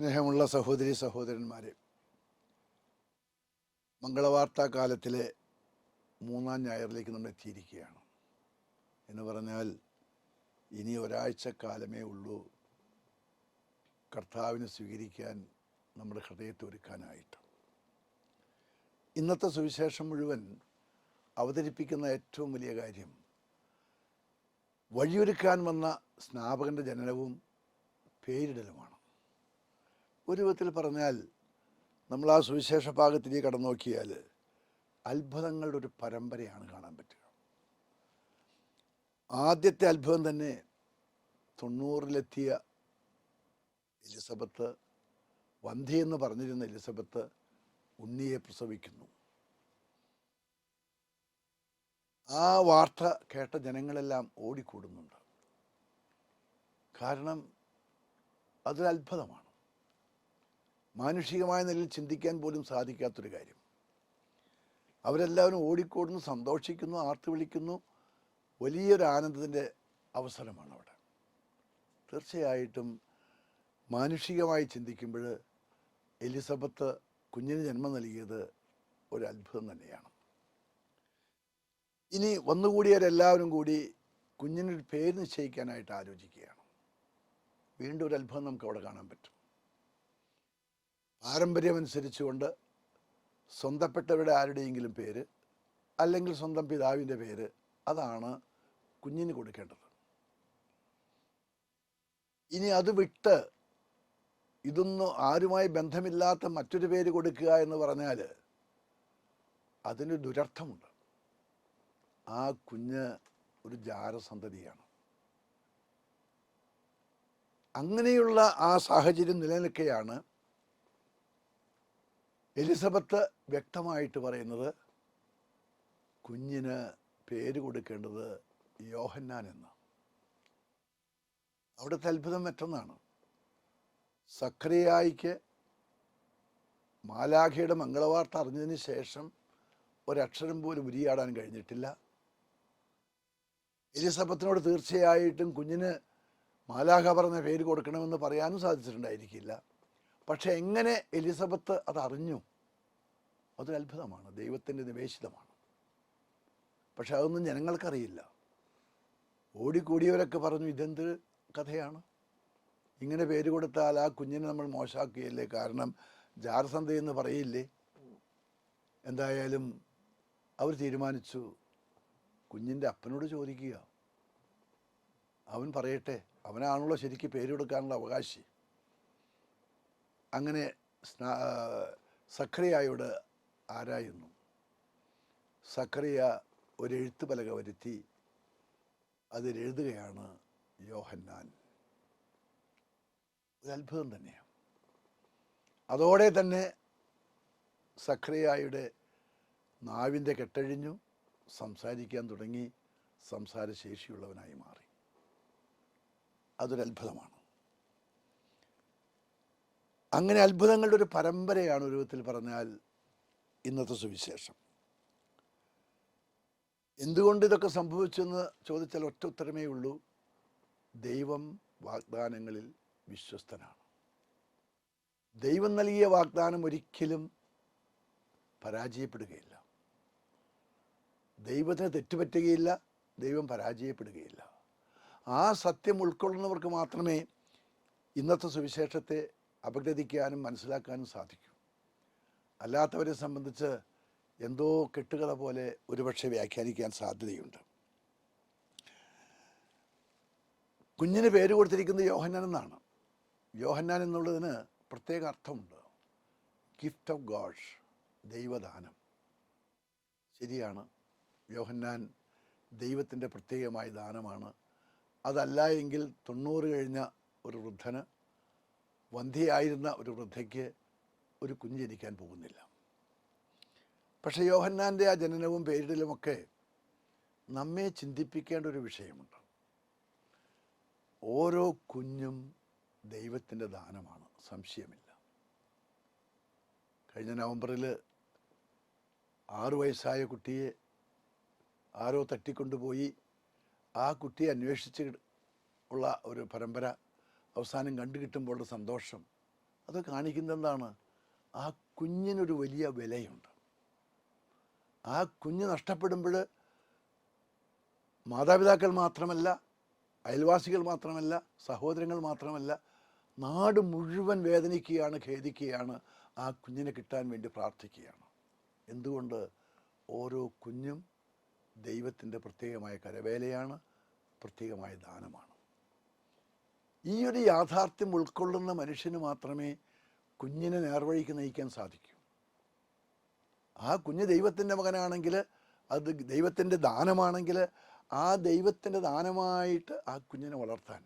സ്നേഹമുള്ള സഹോദരി സഹോദരന്മാരെ മംഗളവാർത്താ കാലത്തിലെ മൂന്നാം ഞായറിലേക്ക് നമ്മൾ എത്തിയിരിക്കുകയാണ്. എന്ന് പറഞ്ഞാൽ ഇനി ഒരാഴ്ച കാലമേ ഉള്ളൂ കർത്താവിനെ സ്വീകരിക്കാൻ നമ്മുടെ ഹൃദയത്തെ ഒരുക്കാനായിട്ട്. ഇന്നത്തെ സുവിശേഷം മുഴുവൻ അവതരിപ്പിക്കുന്ന ഏറ്റവും വലിയ കാര്യം വഴിയൊരുക്കാൻ വന്ന സ്നാപകന്റെ ജനനവും പേരിടലുമാണ്. ഒരു വിധത്തിൽ പറഞ്ഞാൽ നമ്മൾ ആ സുവിശേഷ ഭാഗത്തിലേക്ക് കടന്നു നോക്കിയാൽ അത്ഭുതങ്ങളുടെ ഒരു പരമ്പരയാണ് കാണാൻ പറ്റുക. ആദ്യത്തെ അത്ഭുതം തന്നെ തൊണ്ണൂറിലെത്തിയ എലിസബത്ത് വന്ധി എന്ന് പറഞ്ഞിരുന്ന എലിസബത്ത് ഉണ്ണിയെ പ്രസവിക്കുന്നു. ആ വാർത്ത കേട്ട ജനങ്ങളെല്ലാം ഓടിക്കൂടുന്നുണ്ട്. കാരണം അതൊരു അത്ഭുതമാണ് മാനുഷികമായ നിലയിൽ ചിന്തിക്കാൻ പോലും സാധിക്കാത്തൊരു കാര്യം. അവരെല്ലാവരും ഓടിക്കൂടുന്നു സന്തോഷിക്കുന്നു ആർത്തു വിളിക്കുന്നു. വലിയൊരു ആനന്ദത്തിന്റെ അവസരമാണ് അവിടെ തീർച്ചയായിട്ടും മാനുഷികമായി ചിന്തിക്കുമ്പോൾ എലിസബത്ത് കുഞ്ഞിന് ജന്മം നൽകിയത് ഒരു അത്ഭുതം തന്നെയാണ്. ഇനി വന്നുകൂടിയവരെല്ലാവരും കൂടി കുഞ്ഞിനൊരു പേര് നിശ്ചയിക്കാനായിട്ട് ആലോചിക്കുകയാണ്. വീണ്ടും ഒരു അത്ഭുതം നമുക്ക് അവിടെ കാണാൻ പറ്റും. പാരമ്പര്യമനുസരിച്ചുകൊണ്ട് സ്വന്തപ്പെട്ടവരുടെ ആരുടെയെങ്കിലും പേര് അല്ലെങ്കിൽ സ്വന്തം പിതാവിന്റെ പേര് അതാണ് കുഞ്ഞിന് കൊടുക്കേണ്ടത്. ഇനി അത് വിട്ട് ഇതൊന്നും ആരുമായി ബന്ധമില്ലാത്ത മറ്റൊരു പേര് കൊടുക്കുക എന്ന് പറഞ്ഞാൽ അതിന് ദുരർത്ഥമുണ്ട്. ആ കുഞ്ഞ് ഒരു ജാരസന്തതിയാണ്. അങ്ങനെയുള്ള ആ സാഹചര്യം നിലനിൽക്കെയാണ് എലിസബത്ത് വ്യക്തമായിട്ട് പറയുന്നത് കുഞ്ഞിന് പേര് കൊടുക്കേണ്ടത് യോഹന്നാൻ എന്ന് അവിടുത്തെ അത്ഭുതം മറ്റൊന്നാണ്. സക്രിയായിക്ക് മാലാഖയുടെ മംഗളവാർത്ത അറിഞ്ഞതിന് ശേഷം ഒരക്ഷരം പോലും ഉരിയാടാൻ കഴിഞ്ഞിട്ടില്ല. എലിസബത്തിനോട് തീർച്ചയായിട്ടും കുഞ്ഞിന് മാലാഖ പറഞ്ഞ പേര് കൊടുക്കണമെന്ന് പറയാനും സാധിച്ചിട്ടുണ്ടായിരിക്കില്ല. പക്ഷെ എങ്ങനെ എലിസബത്ത് അത് അറിഞ്ഞു അതൊരു അത്ഭുതമാണ് ദൈവത്തിന്റെ നിവേശിതമാണ്. പക്ഷെ അതൊന്നും ജനങ്ങൾക്കറിയില്ല. ഓടിക്കൂടിയവരൊക്കെ പറഞ്ഞു ഇതെന്ത് കഥയാണ്? ഇങ്ങനെ പേര് കൊടുത്താൽ ആ കുഞ്ഞിനെ നമ്മൾ മോശമാക്കുകയല്ലേ? കാരണം ജാർസന്ധ എന്ന് പറയില്ലേ? എന്തായാലും അവർ തീരുമാനിച്ചു. കുഞ്ഞിന്റെ അപ്പനോട് ചോദിക്കുക. അവൻ പറയട്ടെ അവനാണല്ലോ ശരിക്ക് പേര് കൊടുക്കാനുള്ള അവകാശി. അങ്ങനെ സ്നാ ആരായുന്നു? സക്രിയ ഒരു എഴുത്ത് പലക വരുത്തി അതിലെഴുതുകയാണ് യോഹന്നാൻ. ഒരു അത്ഭുതം തന്നെയാണ്. അതോടെ തന്നെ സക്രിയായുടെ നാവിന്റെ കെട്ടഴിഞ്ഞു സംസാരിക്കാൻ തുടങ്ങി സംസാരശേഷിയുള്ളവനായി മാറി. അതൊരത്ഭുതമാണ്. അങ്ങനെ അത്ഭുതങ്ങളുടെ ഒരു പരമ്പരയാണ് ഒരു വിധത്തിൽ പറഞ്ഞാൽ ഇന്നത്തെ സുവിശേഷം. എന്തുകൊണ്ട് ഇതൊക്കെ സംഭവിച്ചെന്ന് ചോദിച്ചാൽ ഒറ്റ ഉത്തരമേ ഉള്ളൂ. ദൈവം വാഗ്ദാനങ്ങളിൽ വിശ്വസ്തനാണ്. ദൈവം നൽകിയ വാഗ്ദാനം ഒരിക്കലും പരാജയപ്പെടുകയില്ല. ദൈവത്തിന് തെറ്റുപറ്റുകയില്ല ദൈവം പരാജയപ്പെടുകയില്ല. ആ സത്യം ഉൾക്കൊള്ളുന്നവർക്ക് മാത്രമേ ഇന്നത്തെ സുവിശേഷത്തെ അപഗ്രഥിക്കാനും മനസ്സിലാക്കാനും സാധിക്കൂ. അല്ലാത്തവരെ സംബന്ധിച്ച് എന്തോ കെട്ടുകഥ പോലെ ഒരുപക്ഷെ വ്യാഖ്യാനിക്കാൻ സാധ്യതയുണ്ട്. കുഞ്ഞിന് പേര് കൊടുത്തിരിക്കുന്നത് യോഹന്നാൻ എന്നാണ്. യോഹന്നാൻ എന്നുള്ളതിന് പ്രത്യേക അർത്ഥമുണ്ട്. ഗിഫ്റ്റ് ഓഫ് ഗോഡ് ദൈവദാനം. ശരിയാണ്. യോഹന്നാൻ ദൈവത്തിന്റെ പ്രത്യേകമായ ദാനമാണ്. അതല്ല എങ്കിൽ തൊണ്ണൂറ് കഴിഞ്ഞ ഒരു വൃദ്ധന് വന്ധ്യയായിരുന്ന ഒരു വൃദ്ധയ്ക്ക് ഒരു കുഞ്ഞ് ജനിക്കാൻ പോകുന്നില്ല. പക്ഷേ യോഹന്നാന്റെ ആ ജനനവും പേരിടലുമൊക്കെ നമ്മെ ചിന്തിപ്പിക്കേണ്ട ഒരു വിഷയമുണ്ട്. ഓരോ കുഞ്ഞും ദൈവത്തിന്റെ ദാനമാണ് സംശയമില്ല. കഴിഞ്ഞ നവംബറിൽ ആറു വയസ്സായ കുട്ടിയെ ആരോ തട്ടിക്കൊണ്ടുപോയി ആ കുട്ടിയെ അന്വേഷിച്ച് ഉള്ള ഒരു പരമ്പര അവസാനം കണ്ടു കിട്ടുമ്പോഴുള്ള സന്തോഷം അത് കാണിക്കുന്നത് എന്താണ് ആ കുഞ്ഞിനൊരു വലിയ വിലയുണ്ട്. ആ കുഞ്ഞ് നഷ്ടപ്പെടുമ്പോൾ മാതാപിതാക്കൾ മാത്രമല്ല അയൽവാസികൾ മാത്രമല്ല സഹോദരങ്ങൾ മാത്രമല്ല നാട് മുഴുവൻ വേദനിക്കുകയാണ് ഖേദിക്കുകയാണ് ആ കുഞ്ഞിനെ കിട്ടാൻ വേണ്ടി പ്രാർത്ഥിക്കുകയാണ്. എന്തുകൊണ്ട്? ഓരോ കുഞ്ഞും ദൈവത്തിന്റെ പ്രത്യേകമായ കരവേലയാണ് പ്രത്യേകമായ ദാനമാണ്. ഈ ഒരു യാഥാർത്ഥ്യം ഉൾക്കൊള്ളുന്ന മനുഷ്യന് മാത്രമേ കുഞ്ഞിനെ നേർവഴിക്ക് നയിക്കാൻ സാധിക്കും. ആ കുഞ്ഞ് ദൈവത്തിന്റെ മകനാണെങ്കിൽ അത് ദൈവത്തിന്റെ ദാനമാണെങ്കിൽ ആ ദൈവത്തിന്റെ ദാനമായിട്ട് ആ കുഞ്ഞിനെ വളർത്താൻ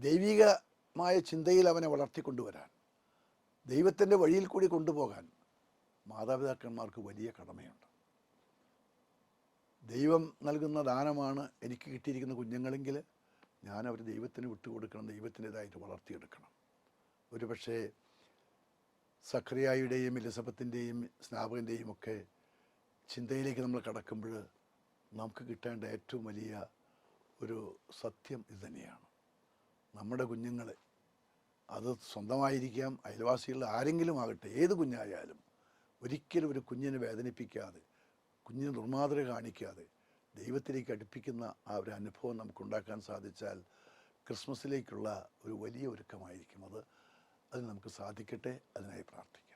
ദൈവികമായ ചിന്തയിൽ അവനെ വളർത്തിക്കൊണ്ടുവരാൻ ദൈവത്തിന്റെ വഴിയിൽ കൂടി കൊണ്ടുപോകാൻ മാതാപിതാക്കന്മാർക്ക് വലിയ കടമയുണ്ട്. ദൈവം നൽകുന്ന ദാനമാണ് എനിക്ക് കിട്ടിയിരിക്കുന്ന കുഞ്ഞുങ്ങളെങ്കിൽ ഞാൻ അവർ ദൈവത്തിന് വിട്ടുകൊടുക്കണം ദൈവത്തിന്റെതായിട്ട് വളർത്തിയെടുക്കണം. ഒരു സക്രിയായുടെയും എലിസബത്തിന്റെയും സ്നാപകന്റെയും ഒക്കെ ചിന്തയിലേക്ക് നമ്മൾ കടക്കുമ്പോൾ നമുക്ക് കിട്ടേണ്ട ഏറ്റവും വലിയ ഒരു സത്യം ഇത് തന്നെയാണ്. നമ്മുടെ കുഞ്ഞുങ്ങൾ അത് സ്വന്തമായിരിക്കാം അയൽവാസികളിൽ ആരെങ്കിലും ആകട്ടെ ഏത് കുഞ്ഞായാലും ഒരിക്കലും ഒരു കുഞ്ഞിനെ വേദനിപ്പിക്കാതെ കുഞ്ഞിന് ദുർമാതൃക കാണിക്കാതെ ദൈവത്തിലേക്ക് അടുപ്പിക്കുന്ന ആ ഒരു അനുഭവം നമുക്കുണ്ടാക്കാൻ സാധിച്ചാൽ ക്രിസ്മസിലേക്കുള്ള ഒരു വലിയ ഒരുക്കമായിരിക്കും അത്. അതിന് നമുക്ക് സാധിക്കട്ടെ അതിനായി പ്രാർത്ഥിക്കാം